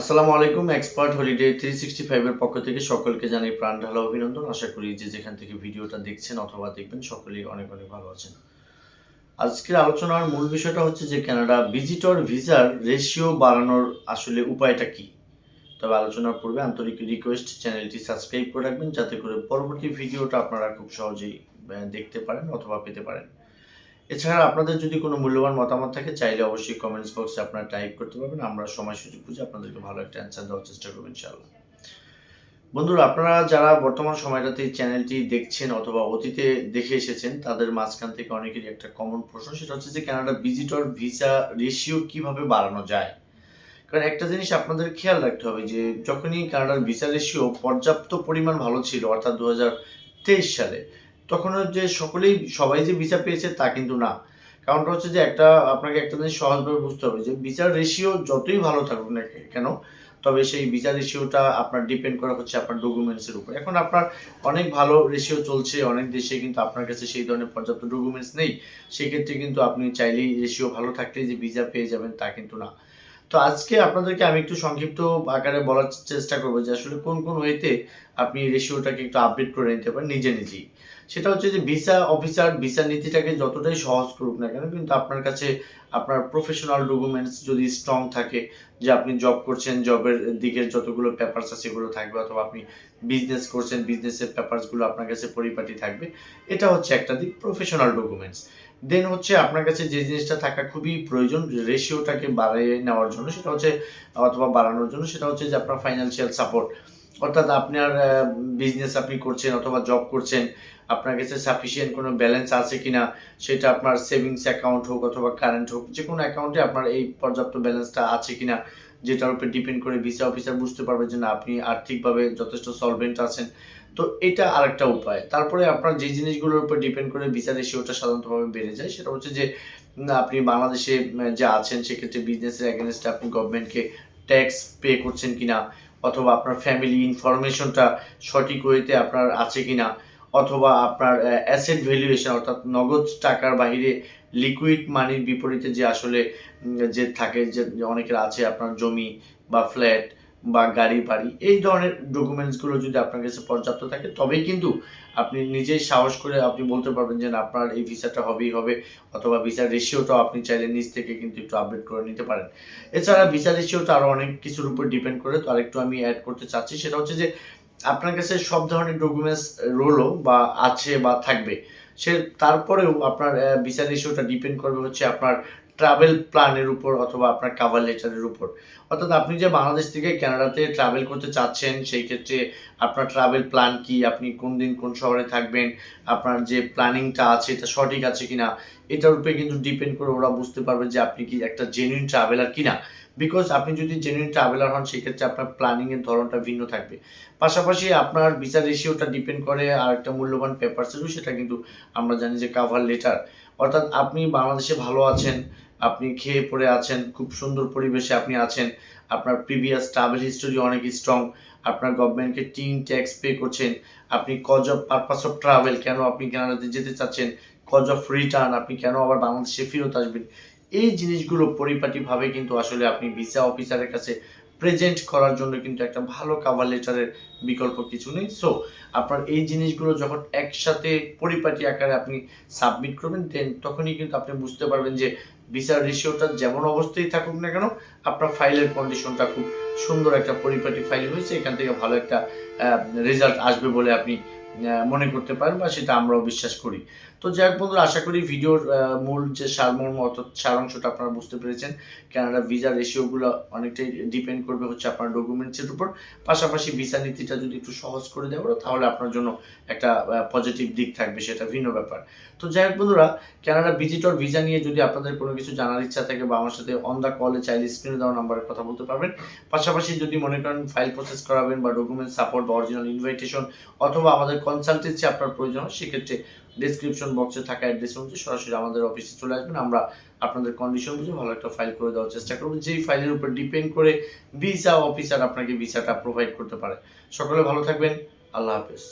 আসসালামু আলাইকুম expert holiday three sixty ফাইভের পক্ষ থেকে সকলকে জানাই প্রাণ ঢালা অভিনন্দন। আশা করি যে যেখান থেকে ভিডিওটা দেখছেন অথবা দেখবেন, সকলেই অনেক অনেক ভালো আছেন। আজকের আলোচনার মূল বিষয়টা হচ্ছে যে কানাডা ভিজিটর ভিসার রেশিও বাড়ানোর আসলে উপায়টা কি? তবে আলোচনার পূর্বে আন্তরিক রিকোয়েস্ট চ্যানেলটি সাবস্ক্রাইব করে রাখবেন, যাতে করে পরবর্তী ভিডিওটা আপনারা খুব সহজেই দেখতে পারেন অথবা পেতে পারেন। এছাড়া আপনাদের যদি কোনো মূল্যবান মতামত থাকে, চাইলে অবশ্যই কমেন্টস বক্সে আপনারা টাইপ করতে পারবেন। আমরা সময় সুযোগ বুঝে আপনাদেরকে ভালো একটা অ্যান্সার দেওয়ার চেষ্টা করব ইনশাআল্লাহ। বন্ধুরা, আপনারা যারা বর্তমান সময়টাতে চ্যানেলটি দেখছেন অথবা অতীতে দেখে এসেছেন, তাদের মাঝখান থেকে অনেকেরই একটা কমন প্রশ্ন, সেটা হচ্ছে যে কানাডা ভিজিটর ভিসা রেশিও কীভাবে বাড়ানো যায়? কারণ একটা জিনিস আপনাদের খেয়াল রাখতে হবে যে, যখনই কানাডার ভিসা রেশিও পর্যাপ্ত পরিমাণ ভালো ছিল, অর্থাৎ দু হাজার তেইশ সালে তখন যে সকলেই, সবাই যে ভিসা পেয়েছে তা কিন্তু না। কারণটা হচ্ছে যে একটা, আপনাকে একটা জিনিস সহজভাবে বুঝতে হবে যে ভিসার রেশিও যতই ভালো থাকুক না কেন, তবে সেই ভিসা রেশিওটা আপনার ডিপেন্ড করা হচ্ছে আপনার ডকুমেন্টসের উপর। এখন আপনার অনেক ভালো রেশিও চলছে, অনেক দেশে কিন্তু আপনার কাছে সেই ধরনের পর্যাপ্ত ডকুমেন্টস নেই। সেক্ষেত্রে কিন্তু আপনি চাইলেই রেশিও ভালো থাকলেই যে ভিসা পেয়ে যাবেন তা কিন্তু না। তো আজকে আপনাদেরকে আমি একটু সংক্ষিপ্ত আকারে বলার চেষ্টা করব যে আসলে কোন কোন ওয়েতে আপনি রেশিওটাকে একটু আপডেট করে নিতে পারেন নিজে নিজেই। সেটা হচ্ছে যে ভিসা অফিসার ভিসা নীতিটাকে যতটাই সহজ করুক না কেন কিন্তু আপনার কাছে আপনার প্রফেশনাল ডকুমেন্টস যদি স্ট্রং থাকে, যে আপনি জব করছেন জবের দিকের যতগুলো পেপারস আছে সেগুলো থাকবে, অথবা আপনি বিজনেস করছেন বিজনেসের পেপারসগুলো আপনার কাছে পরিপাটি থাকবে, এটা হচ্ছে একটা দিক প্রফেশনাল ডকুমেন্টস দেন হচ্ছে আপনার কাছে যে জিনিসটা থাকা খুবই প্রয়োজন রেশিওটাকে বাড়িয়ে নেওয়ার জন্য, সেটা হচ্ছে, অথবা বাড়ানোর জন্য, সেটা হচ্ছে যে আপনার ফাইন্যান্সিয়াল সাপোর্ট অর্থাৎ আপনার বিজনেস আপনি করছেন অথবা জব করছেন, আপনার কাছে সাফিসিয়েন্ট কোনো ব্যালেন্স আছে কিনা, সেটা আপনার সেভিংস অ্যাকাউন্ট হোক অথবা কারেন্ট হোক যে কোনো অ্যাকাউন্টে আপনার এই পর্যাপ্ত ব্যালেন্সটা আছে কিনা, যেটার উপর ডিপেন্ড করে ভিসা অফিসার বুঝতে পারবে যে না, আপনি আর্থিকভাবে যথেষ্ট সলভেন্ট আছেন। তো এটা আরেকটা উপায়। তারপরে আপনার যে জিনিসগুলোর উপর ডিপেন্ড করে ভিসা রেশিওটা সাধারণতভাবে বেড়ে যায়। সেটা হচ্ছে যে আপনি বাংলাদেশে যে আছেন সেক্ষেত্রে বিজনেসের অ্যাগেনস্টে আপনি গভর্নমেন্টকে ট্যাক্স পে করছেন কিনা, অথবা আপনার ফ্যামিলি ইনফরমেশনটা সঠিক ওয়েতে আপনার আছে কিনা, অথবা আপনার অ্যাসেট ভ্যালুয়েশন অর্থাৎ নগদ টাকার বাইরে লিকুইড মানির বিপরীতে যে আসলে যে থাকে, যে অনেকের আছে আপনার জমি বা ফ্ল্যাট বা গাড়ি, বাড়ি, এই ধরনের ডকুমেন্টসগুলো যদি আপনার কাছে পর্যাপ্ত থাকে, তবেই কিন্তু আপনি নিজেই সাহস করে আপনি বলতে পারবেন যে আপনার এই ভিসাটা হবেই হবে অথবা ভিসার রেশিওটাও আপনি চাইলে নিজ থেকে কিন্তু একটু আপডেট করে নিতে পারেন। এছাড়া ভিসা রেশিওটা আরও অনেক কিছুর উপর ডিপেন্ড করে, তো আরেকটু আমি অ্যাড করতে চাচ্ছি, সেটা হচ্ছে যে আপনার কাছে সব ধরনের ডকুমেন্টস রোলও বা আছে বা থাকবে। সে, তারপরেও আপনার ভিসা রেশিওটা ডিপেন্ড করবে হচ্ছে আপনার ট্রাভেল প্ল্যানের উপর অথবা আপনার কাভার লেটারের উপর। অর্থাৎ আপনি যে বাংলাদেশ থেকে কানাডাতে ট্রাভেল করতে চাচ্ছেন, সেই ক্ষেত্রে আপনার ট্রাভেল প্ল্যান কি? আপনি কোন দিন কোন শহরে থাকবেন? আপনার যে প্ল্যানিংটা আছে, এটা সঠিক আছে কিনা? এটার উপরে কিন্তু ডিপেন্ড করে ওরা বুঝতে পারবে যে আপনি কি একটা জেনুইন ট্রাভেলার কিনা। বিকজ আপনি যদি জেনুইন ট্রাভেলার হন সেক্ষেত্রে আপনার প্ল্যানিংয়ের ধরনটা ভিন্ন থাকবে। পাশাপাশি আপনার ভিসা রেশিওটা ডিপেন্ড করে আর একটা মূল্যবান পেপারসেরও সেটা কিন্তু আমরা জানি যে কাভার লেটার অর্থাৎ আপনি বাংলাদেশে ভালো আছেন আপনি খেয়ে পড়ে আছেন, খুব সুন্দর পরিবেশে আপনি আছেন, আপনার প্রিভিয়াস ট্রাভেল হিস্টোরি অনেক স্ট্রং আপনার গভর্নমেন্টকে টিন ট্যাক্স পে করছেন, আপনি cause of purpose of travel কেন আপনি কানাডাতে যেতে চাচ্ছেন, কজ অফ রিটার্ন আপনি কেন আবার বাংলাদেশে ফেরত আসবেন, এই জিনিসগুলো পরিপাটিভাবে কিন্তু আসলে আপনি ভিসা অফিসারের কাছে প্রেজেন্ট করার জন্য কিন্তু একটা ভালো কাভার লেটারের বিকল্প কিছু নেই। সো আপনার এই জিনিসগুলো যখন একসাথে পরিপাটি আকারে আপনি সাবমিট করবেন দেন তখনই কিন্তু আপনি বুঝতে পারবেন যে ভিসার রেশিওটা যেমন অবস্থায় থাকুক না কেন, আপনার ফাইলের কন্ডিশনটা খুব সুন্দর একটা পরিপাটি ফাইল হয়েছে। এখান থেকে ভালো একটা রেজাল্ট আসবে বলে আপনি মনে করতে পারেন বা সেটা আমরাও বিশ্বাস করি। তো যাই হোক বন্ধুরা, আশা করি ভিডিওর মূল যে সারমর্ম অর্থাৎ সারাংশটা আপনারা বুঝতে পেরেছেন। কেননা ভিসা রেশিওগুলো অনেকটাই ডিপেন্ড করবে হচ্ছে আপনার ডকুমেন্টসের উপর। পাশাপাশি ভিসা নীতিটা যদি একটু সহজ করে দেওয়া তাহলে আপনার জন্য একটা পজিটিভ দিক থাকবে, সেটা ভিন্ন ব্যাপার। তো যাই হোক বন্ধুরা কানাডা ভিজিটর ভিসা নিয়ে যদি আপনাদের কোনো কিছু জানার ইচ্ছা থাকে বা আমার সাথে অন দ্য কলে চাইলে স্ক্রিনে দেওয়া নাম্বারে কথা বলতে পারবেন। পাশাপাশি যদি মনে করেন ফাইল প্রসেস করাবেন বা ডকুমেন্ট সাপোর্ট বা অরিজিনাল ইনভাইটেশন অথবা আমাদের কনসালটেন্সি আপনার প্রয়োজন সেক্ষেত্রে ডিসক্রিপশন বক্সে থাকা অ্যাড্রেস অনুযায়ী সরাসরি আমাদের অফিসে চলে আসবেন। আমরা আপনাদের কন্ডিশন বুঝে ভালো একটা ফাইল করে দেওয়ার চেষ্টা করব, যেই ফাইলের উপর ডিপেন্ড করে ভিসা অফিসার আপনাকে ভিসাটা প্রোভাইড করতে পারে। সকলে ভালো থাকবেন। আল্লাহ হাফেজ।